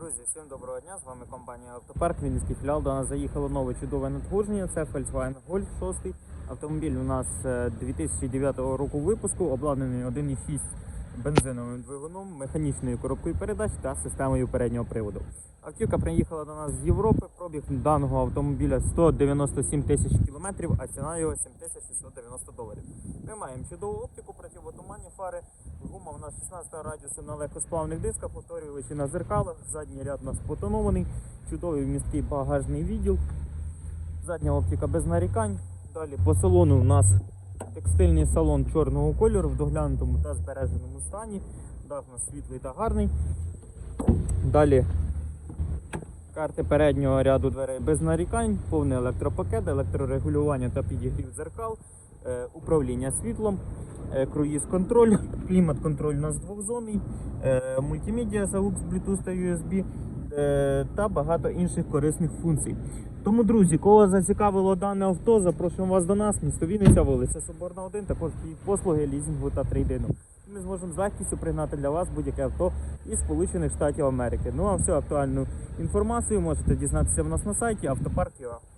Друзі, всім доброго дня! З вами компанія Автопарк, Вінницький філіал. До нас заїхало нове чудове надходження. Це Volkswagen Golf 6. Автомобіль у нас е, 2009 року випуску, обладнаний 1,6 бензиновим двигуном, механічною коробкою передач та системою переднього приводу. Автівка приїхала до нас з Європи. Пробіг даного автомобіля 197 тисяч кілометрів, а ціна його 7690 доларів. Ми маємо чудову оптику, противотуманні фари. Гума в нас 16 радіусу на легкосплавних дисках, повторювачі на зеркалах. Задній ряд у нас потонований, чудовий місткий багажний відділ. Задня оптика без нарікань. Далі по салону у нас текстильний салон чорного кольору в доглянутому та збереженому стані. Дах у нас світлий та гарний. Далі карти переднього ряду дверей без нарікань, повний електропакет, електрорегулювання та підігрів дзеркал, е, управління світлом, е, круїз-контроль, клімат-контроль у нас двохзонний, е, мультимедіа за AUX, Bluetooth та USB е, та багато інших корисних функцій. Тому, друзі, кого зацікавило дане авто, запрошуємо вас до нас, місто Вінниця, вулиця Соборна 1, також і послуги лізінгу та трейдину. Ми зможемо з легкістю пригнати для вас будь-яке авто із Сполучених Штатів Америки. Ну а всю актуальну інформацію можете дізнатися в нас на сайті автопарк.ua.